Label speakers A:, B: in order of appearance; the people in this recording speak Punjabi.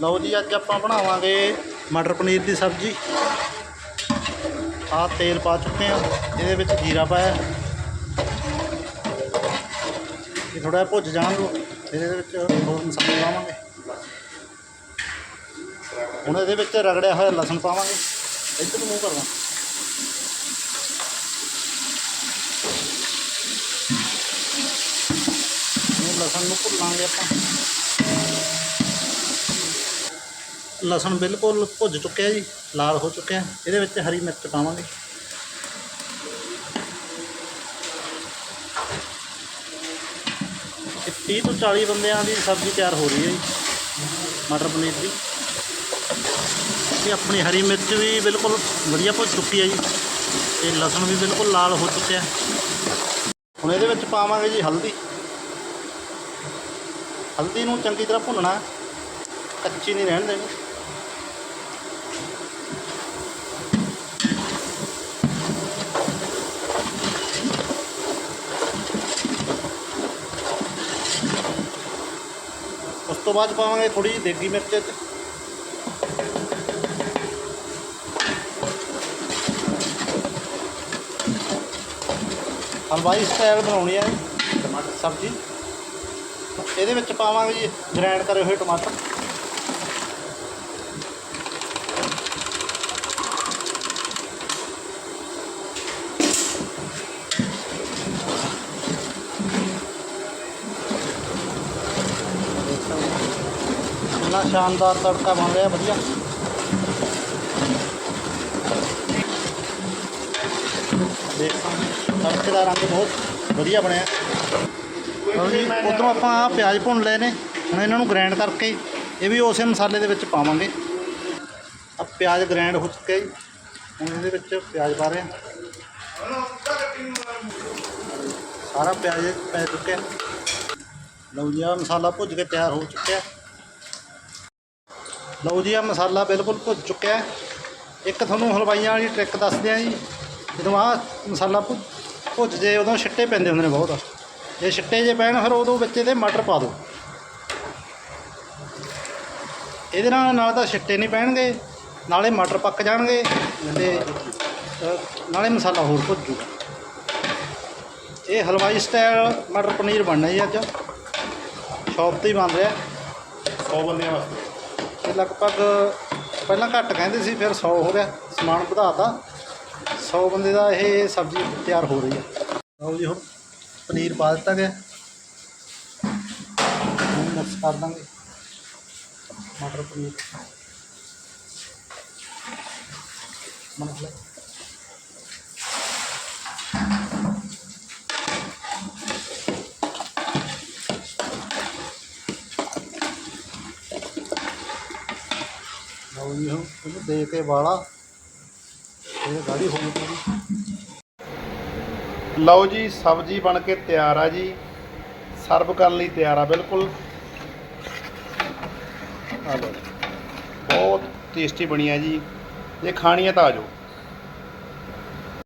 A: ਲਓ ਜੀ, ਅੱਜ ਆਪਾਂ ਬਣਾਵਾਂਗੇ ਮਟਰ ਪਨੀਰ ਦੀ ਸਬਜ਼ੀ। ਆਹ ਤੇਲ ਪਾ ਚੁੱਕੇ ਆ ਇਹਦੇ ਵਿੱਚ ਜੀਰਾ ਪਾਇਆ। ਇਹ ਥੋੜਾ ਭੁੱਜ ਜਾਣ ਜਾਣਗੇ ਫਿਰ ਇਹਦੇ ਵਿੱਚ ਹੋਰ ਮਸਾਲੇ ਪਾਵਾਂਗੇ। ਹੁਣ ਇਹਦੇ ਵਿੱਚ ਰਗੜਿਆ ਹੋਇਆ ਲਸਣ ਪਾਵਾਂਗੇ। ਇੱਧਰ ਨੂੰ ਮੂੰਹ ਕਰਨਾ। ਲਸਣ ਨੂੰ ਭੁੰਨਾਂਗੇ ਆਪਾਂ। ਲਸਣ ਬਿਲਕੁਲ ਭੁੱਜ ਚੁੱਕਿਆ ਜੀ, ਲਾਲ ਹੋ ਚੁੱਕਿਆ। ਇਹਦੇ ਵਿੱਚ ਹਰੀ ਮਿਰਚ ਪਾਵਾਂਗੇ। ਇਹ 30 ਤੋਂ 40 ਬੰਦਿਆਂ ਦੀ ਸਬਜ਼ੀ ਤਿਆਰ ਹੋ ਰਹੀ ਹੈ ਜੀ, ਮਟਰ ਪਨੀਰ ਦੀ। ਇਹ ਆਪਣੀ ਹਰੀ ਮਿਰਚ ਵੀ ਬਿਲਕੁਲ ਵਧੀਆ ਭੁੱਜ ਚੁੱਕੀ ਹੈ ਜੀ, ਤੇ ਲਸਣ ਵੀ ਬਿਲਕੁਲ ਲਾਲ ਹੋ ਚੁੱਕਿਆ। ਹੁਣ ਇਹਦੇ ਵਿੱਚ ਪਾਵਾਂਗੇ ਜੀ ਹਲਦੀ। ਹਲਦੀ ਨੂੰ ਚੰਗੀ ਤਰ੍ਹਾਂ ਭੁੰਨਣਾ ਕੱਚੀ ਨਹੀਂ ਰਹਿਣ ਦੇਣੀ। ਤੋਂ ਬਾਅਦ ਪਾਵਾਂਗੇ ਥੋੜੀ ਜਿਹੀ ਦੇਗੀ ਮਿਰਚ ਹਲਵਾਈ ਸਟਾਈਲ ਬਣਾਉਣੀ ਹੈ ਟਮਾਟਰ ਸਬਜ਼ੀ। ਇਹਦੇ ਵਿੱਚ ਪਾਵਾਂਗੇ ਜੀ ਗ੍ਰਾਈਂਡ ਕਰੇ ਹੋਏ ਟਮਾਟਰ। ਇੰਨਾ ਸ਼ਾਨਦਾਰ ਤੜਕਾ ਬਣ ਰਿਹਾ, ਵਧੀਆ। ਦੇਖ ਤੜਕੇ ਦਾ ਰੰਗ ਬਹੁਤ ਵਧੀਆ ਬਣਿਆ। ਲਓ ਜੀ, ਉਧਰੋਂ ਆਪਾਂ ਆਹ ਪਿਆਜ਼ ਭੁੰਨ ਲਏ ਨੇ। ਹੁਣ ਇਹਨਾਂ ਨੂੰ ਗ੍ਰਾਈਂਡ ਕਰਕੇ ਇਹ ਵੀ ਉਸੇ ਮਸਾਲੇ ਦੇ ਵਿੱਚ ਪਾਵਾਂਗੇ। ਆ ਪਿਆਜ਼ ਗ੍ਰਾਈਂਡ ਹੋ ਚੁੱਕਿਆ ਜੀ। ਹੁਣ ਇਹਦੇ ਵਿੱਚ ਪਿਆਜ਼ ਪਾ ਰਹੇ ਹਾਂ। ਸਾਰਾ ਪਿਆਜ਼ ਪੈ ਚੁੱਕਿਆ। ਲਓ ਜੀ ਆ ਮਸਾਲਾ ਭੁੱਜ ਕੇ ਤਿਆਰ ਹੋ ਚੁੱਕਿਆ। ਲਓ ਜੀ ਆ ਮਸਾਲਾ ਬਿਲਕੁਲ ਭੁੱਜ ਚੁੱਕਿਆ ਹੈ। ਇੱਕ ਤੁਹਾਨੂੰ ਹਲਵਾਈਆਂ ਵਾਲੀ ਟ੍ਰਿਕ ਦੱਸਦੇ ਆ ਜੀ। ਜਦੋਂ ਆ ਮਸਾਲਾ ਭੁ- ਭੁੱਜ ਜੇ, ਉਦੋਂ ਛਿੱਟੇ ਪੈਂਦੇ ਹੁੰਦੇ ਨੇ ਬਹੁਤ। ਜੇ ਛਿੱਟੇ ਜੇ ਪੈਣ, ਫਿਰ ਉਦੋਂ ਵਿੱਚ ਇਹਦੇ ਮਟਰ ਪਾ ਦਿਓ। ਇਹਦੇ ਨਾਲ ਨਾਲ ਤਾਂ ਛਿੱਟੇ ਨਹੀਂ ਪੈਣਗੇ, ਨਾਲੇ ਮਟਰ ਪੱਕ ਜਾਣਗੇ ਤੇ ਨਾਲੇ ਮਸਾਲਾ ਹੋਰ ਭੁੱਜ ਜੂਗਾ। ਇਹ ਹਲਵਾਈ ਸਟਾਈਲ ਮਟਰ ਪਨੀਰ ਬਣਨਾ ਜੀ ਅੱਜ। ਸ਼ੌਪ ਤੇ ਹੀ ਬਣ ਰਿਹਾ। 100 ਬੰਦਿਆਂ ਵਾਸਤੇ। ਇਹ ਲਗਭਗ ਪਹਿਲਾਂ ਘੱਟ ਕਹਿੰਦੇ ਸੀ, ਫਿਰ 100 ਹੋ ਗਿਆ ਸਮਾਨ ਵਧਾਤਾ। 100 ਬੰਦੇ ਦਾ ਇਹ ਸਬਜ਼ੀ ਤਿਆਰ ਹੋ ਰਹੀ ਹੈ। ਲਓ ਜੀ, ਹੁਣ ਪਨੀਰ ਪਾ ਦਿੱਤਾ ਗਿਆ। ਹੁਣ ਮਿਕਸ ਕਰ ਦਾਂਗੇ। ਮਟਰ ਪਨੀਰ। ਮਤਲਬ ਲਓ ਜੀ ਹੁਣ ਇਹਨੂੰ ਦੇ ਕੇ ਵਾਲਾ। ਇਹ ਗਾੜੀ ਹੋ ਗਈ ਲਓ ਜੀ, ਸਬਜ਼ੀ ਬਣ ਕੇ ਤਿਆਰ ਆ ਜੀ। ਸਰਵ ਕਰਨ ਲਈ ਤਿਆਰ ਆ, ਬਿਲਕੁਲ। ਆ ਲਓ ਬਹੁਤ ਟੇਸਟੀ ਬਣੀ ਆ ਜੀ। ਜੇ ਖਾਣੀ ਹੈ ਤਾਂ ਆ ਜਾਓ।